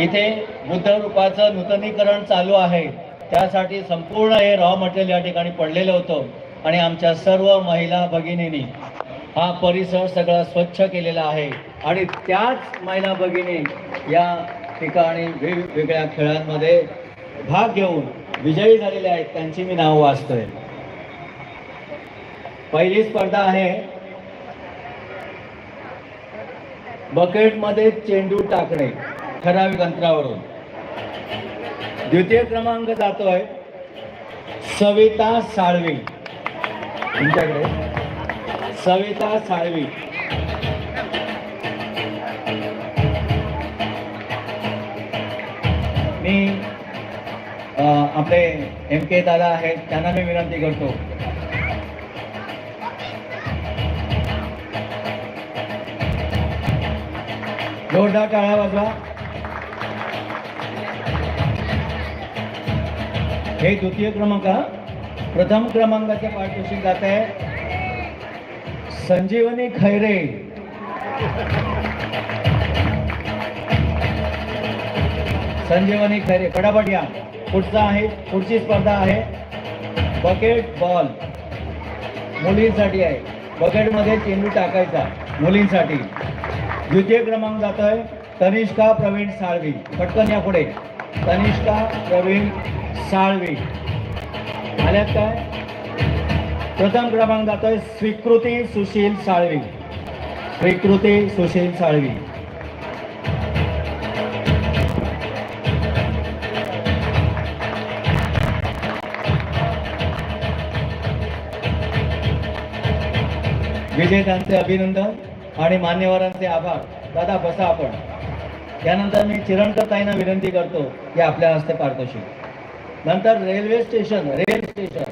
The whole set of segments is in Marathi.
इथे बुद्ध रूपाचं नूतनीकरण चालू आहे. त्यासाठी संपूर्ण हे रॉ मटेरियल या ठिकाणी पडलेलं होतं आणि आमच्या सर्व महिला भगिनींनी हा परिसर सगळा स्वच्छ केलेला आहे. आणि त्याच महिला भगिनी या ठिकाणी वेगवेगळ्या खेळांमध्ये भाग घेऊन विजयी झालेले आहेत. त्यांची मी नाव वाचतोय. पहिली स्पर्धा आहे बकेटमध्ये चेंडू टाकणे. ठराविक अंतरावरून. द्वितीय क्रमांक जातोय सविता साळवी. तुमच्याकडे? सविता साळवी. मी आपले एम के दादा आहेत त्यांना मी विनंती करतो. जोरदार टाळ्या वाजवा. हे द्वितीय क्रमांक हा. प्रथम क्रमांकाच्या पारितोषिक जात आहे. संजीवनी खैरे. संजीवनी खैरे पटापट या. पुढचा आहे पुढची स्पर्धा आहे. Bucket ball. मुलींसाठी आहे. बकेटमध्ये चेंडू टाकायचा मुलींसाठी. द्वितीय क्रमांक जातोय तनिष्का प्रवीण साळवी. पटकन या पुढे. कनिष्ठा प्रवीण साळवी. आल्यात काय? प्रथम क्रमांक जातोय स्वीकृती सुशील साळवी. स्वीकृती सुशील साळवी. विजेत्यांचे अभिनंदन आणि मान्यवरांचे आभार. दादा बसा आपण. त्यानंतर मी चिरणकर ताईंना विनंती करतो की आपल्या हस्ते पारितोषिक. नंतर रेल्वे स्टेशन रेल स्टेशन.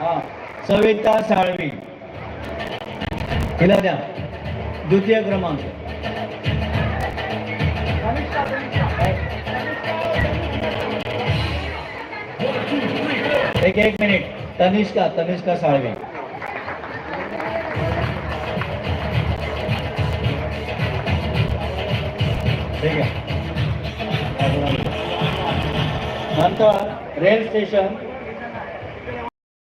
हा सविता साळवी. हिला द्या. द्वितीय क्रमांक. एक एक मिनिट. तनिष्का तनिष्का साळवे. ठीक आहे नंतर रेल स्टेशन.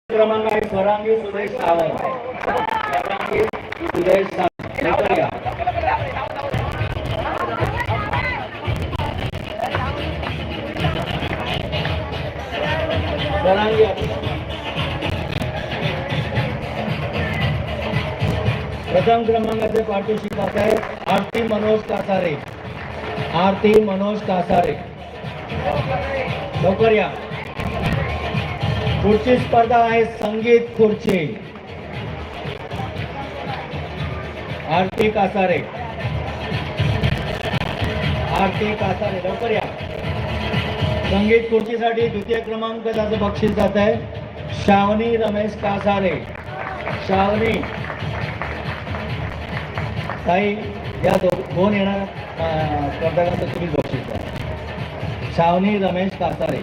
क्रमांक आहे फरांगी सुरेश सावंत. फरांगी सुरेश सावंत. लवकर प्रथम क्रमांकाचे पारितोषिक असं आहे आरती मनोज कासारे. आरती मनोज कासारे. लवकर या. पुढची स्पर्धा आहे संगीत खुर्ची. आरती कासारे. आरती कासारे लवकर या. संगीत खुर्चीसाठी द्वितीय क्रमांक त्याचं बक्षीस जात आहे. श्रावणी रमेश कासारे. श्रावणी. ताई या दोन येणार अं, स्पर्धकांचं तुम्ही बक्षीस श्रावणी रमेश कासारे.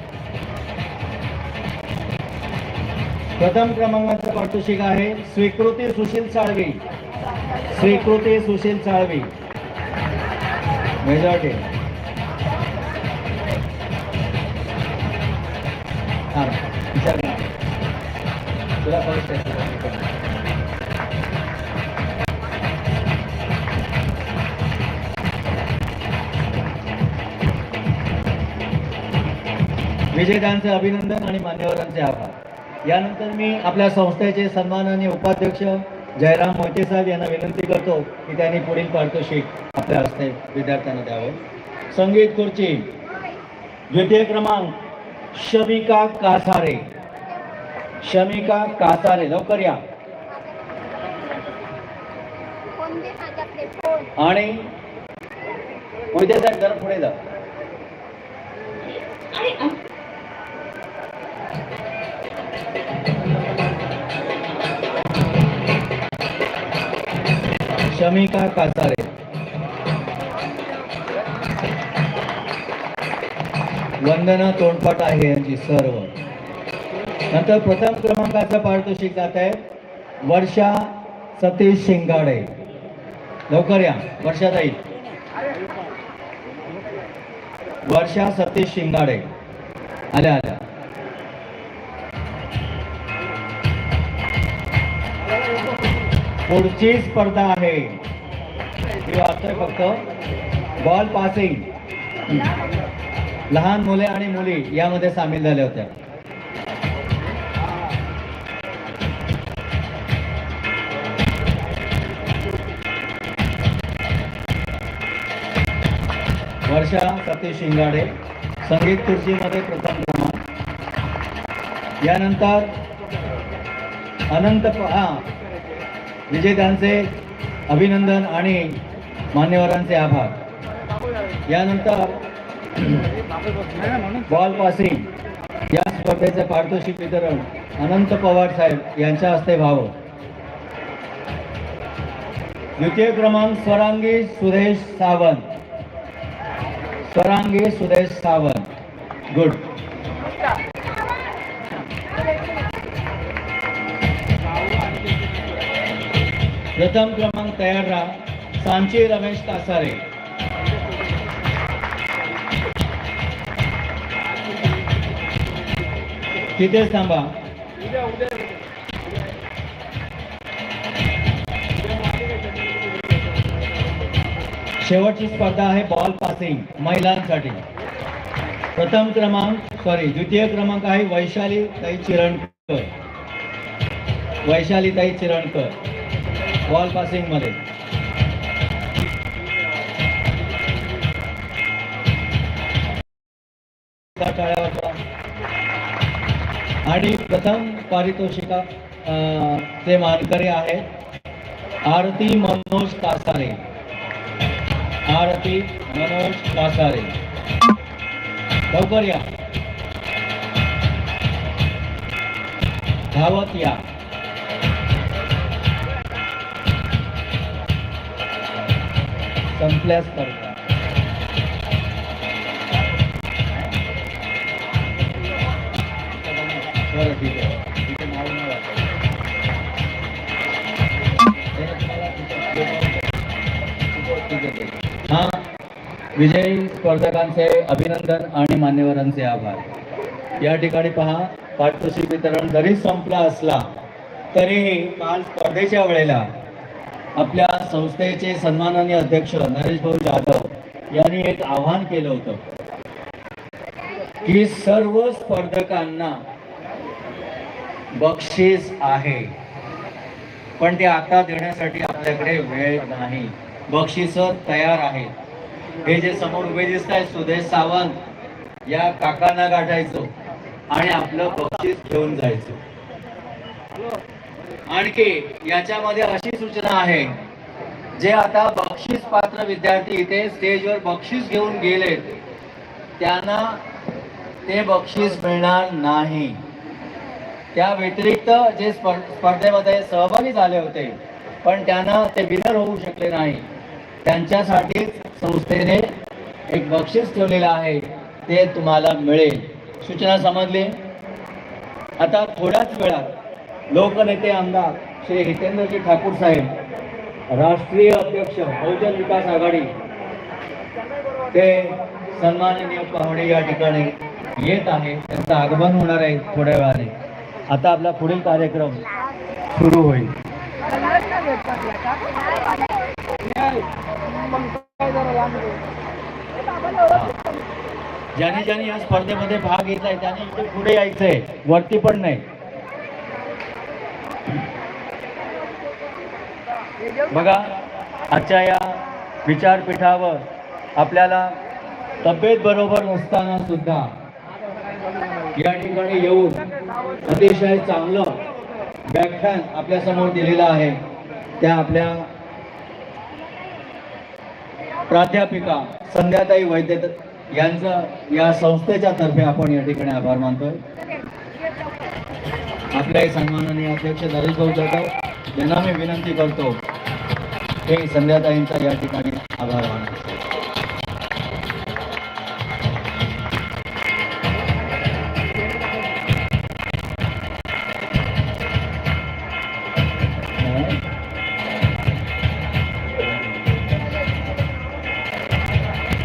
प्रथम क्रमांकाचं पारितोषिक आहे स्वीकृती सुशील साळवी. स्वीकृती सुशील साळवी. मेजॉरिटी. विजेत्यांचे अभिनंदन आणि मान्यवरांचे आभार. यानंतर मी आपल्या संस्थेचे सन्माननीय उपाध्यक्ष जयराम मोहिते साहेब यांना विनंती करतो की त्यांनी पुढील पारितोषिक आपल्या हस्ते विद्यार्थ्यांना द्यावं. संगीत खुर्ची द्वितीय क्रमांक शमिका कासारे. शमिका कासारे लवकर या. आणि मोहिते साहेब जरा पुढे जा. शमिका कासारे. वंदना तोंडपाट आहे यांची सर्व. नंतर प्रथम क्रमांकाचं पारितोषिक जात आहे वर्षा सतीश शिंगाडे. लवकर या वर्षाताई वर्षा सतीश शिंगाडे. आल्या आल्या. पुढची स्पर्धा आहे. मी वाचतोय फक्त बॉल पासिंग लहान मुले आणि मुली यामध्ये सामील झाल्या होत्या. वर्षा सतीश शिंगाडे संगीत खुर्चीमध्ये प्रथम क्रमांक. यानंतर अनंत हा विजेत्यांचे अभिनंदन आणि मान्यवरांचे आभार. यानंतर बॉल पासिंग. या स्पर्धेचे पारितोषिक वितरण अनंत पवार साहेब यांच्या हस्ते व्हावं. द्वितीय क्रमांक स्वरांगी सुरेश सावंत. स्वरांगी सुरेश सावंत. गुड. प्रथम क्रमांक तयार राहा. सांची रमेश कासारे तिथेच थांबा. शेवटची स्पर्धा आहे बॉल पासिंग महिलांसाठी. प्रथम क्रमांक सॉरी द्वितीय क्रमांक आहे वैशाली ताई चिरणकर वैशाली ताई चिरणकर बॉल पासिंगमध्ये. आणि प्रथम पारितोषिका अं, ते मानकरी आहेत. आरती मनोज कासारे. आरती मनोज कासारे. लवकर या. धावत या. संपल्यास करता बरं ठीक आहे. तिथे नाव हा. विजयी स्पर्धकांचे अभिनंदन आणि मान्यवरांचे आभार. या ठिकाणी पहा पाठपुशी वितरण जरी संपला असला तरीही काल स्पर्धेच्या वेळेला आपल्या संस्थेचे सन्माननीय अध्यक्ष नरेश भाऊ जाधव यांनी एक आव्हान केलं होतं की सर्व स्पर्धकांना बक्षीस आहे. पण ते आता देण्यासाठी आपल्याकडे वेळ नाही. बक्षीस तयार आहेत. हे जे समोर उभे दिसत आहे सुदेश सावंत या काकांना गाठायचो आणि आपलं बक्षीस घेऊन जायचो. आणखी याच्यामध्ये अशी सूचना आहे. जे आता बक्षीस पात्र विद्यार्थी इथे स्टेजवर बक्षीस घेऊन गेलेत त्यांना ते बक्षीस मिळणार नाही. त्या व्यतिरिक्त जे स्पर्धेमध्ये सहभागी झाले होते पण त्यांना ते विनर होऊ शकले नाही. त्यांच्यासाठी संस्थेने एक बक्षीस ठेवलेलं आहे ते तुम्हाला मिळेल. सूचना समजली? आता थोड्याच वेळात लोकनेते आमदार श्री हितेंद्रजी ठाकूर साहेब राष्ट्रीय अध्यक्ष बहुजन विकास आघाडी ते सन्माननीय पाहुणे या ठिकाणी येत आहे. त्यांचं आगमन होणार आहे थोड्या वेळाने. आता आपला पुढील कार्यक्रम सुरू होईल. ज्याने ज्याने या स्पर्धेमध्ये भाग घेतलाय त्याने इथे पुढे यायचंय. वरती पण नाही. बघा आजच्या या विचारपीठावर आपल्याला तब्येत बरोबर नसताना सुद्धा या ठिकाणी येऊन अतिशय चांगलं व्याख्यान आपल्यासमोर दिलेलं आहे. त्या आपल्या प्राध्यापिका संध्याताई वैद्य यांचं या संस्थेच्या तर्फे आपण या ठिकाणी आभार मानतोय. आपल्याही सन्माननीय अध्यक्ष नरेश भाऊ जाधव यांना मी विनंती करतो हे संध्याताईंचा या ठिकाणी आभार मानतो.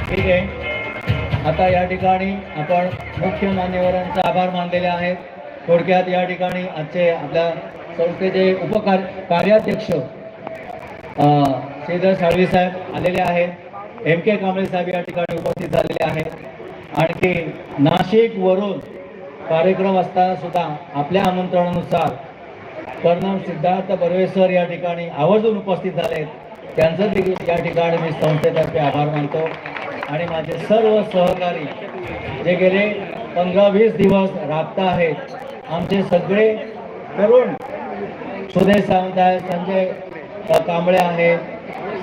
ठीक आहे. आता या ठिकाणी आपण मुख्य मान्यवरांचे आभार मानलेले आहेत. थोडक्यात या ठिकाणी आजचे आपल्या संस्थेचे उपकार कार्याध्यक्ष श्रीधर साळवी साहेब आलेले आहेत. एम के कांबळे साहेब या ठिकाणी उपस्थित झालेले आहेत. आणखी नाशिकवरून कार्यक्रम असताना सुद्धा आपल्या आमंत्रणानुसार कर्नल सिद्धार्थ बर्वे सर या ठिकाणी आवर्जून उपस्थित झाले त्यांचं देखील या ठिकाणी मी संस्थेतर्फे आभार मानतो. आणि माझे सर्व सहकारी जे गेले पंधरा वीस दिवस राबता आहेत. आमचे सगळे तरुण सुदेश सावंत आहेत संजय कांबळे आहे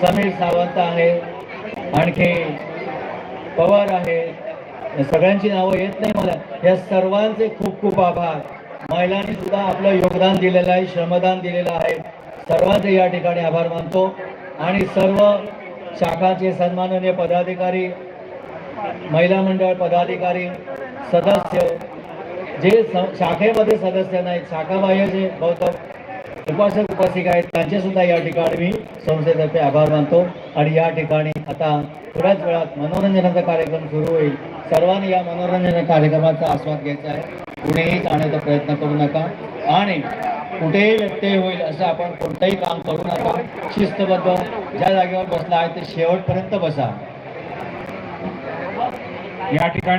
समीर सावंत आहे आणखी पवार आहे. सगळ्यांची नावं येत नाही मला. या सर्वांचे खूप खूप आभार. महिलांनी सुद्धा आपलं योगदान दिलेलं आहे श्रमदान दिलेलं आहे. सर्वांचे या ठिकाणी आभार मानतो. आणि सर्व शाखाचे सन्माननीय पदाधिकारी महिला मंडळ पदाधिकारी सदस्य जे स- शाखेमध्ये सदस्य नाहीत शाखाबाह्य जे बहुतेक उपासक उपासिका आहेत. त्यांचे सुद्धा या ठिकाणी मी संस्थेतर्फे आभार मानतो. आणि या ठिकाणी आता थोड्याच वेळात मनोरंजनाचा कार्यक्रम सुरू होईल. सर्वांनी या मनोरंजन कार्यक्रमाचा आस्वाद घ्यायचा आहे. कुठेही जाण्याचा प्रयत्न करू नका. आणि कुठेही व्यत्यय होईल असं आपण कोणतंही काम करू नका. शिस्तबद्ध ज्या जागेवर बसला आहे ते शेवटपर्यंत बसा. या ठिकाणी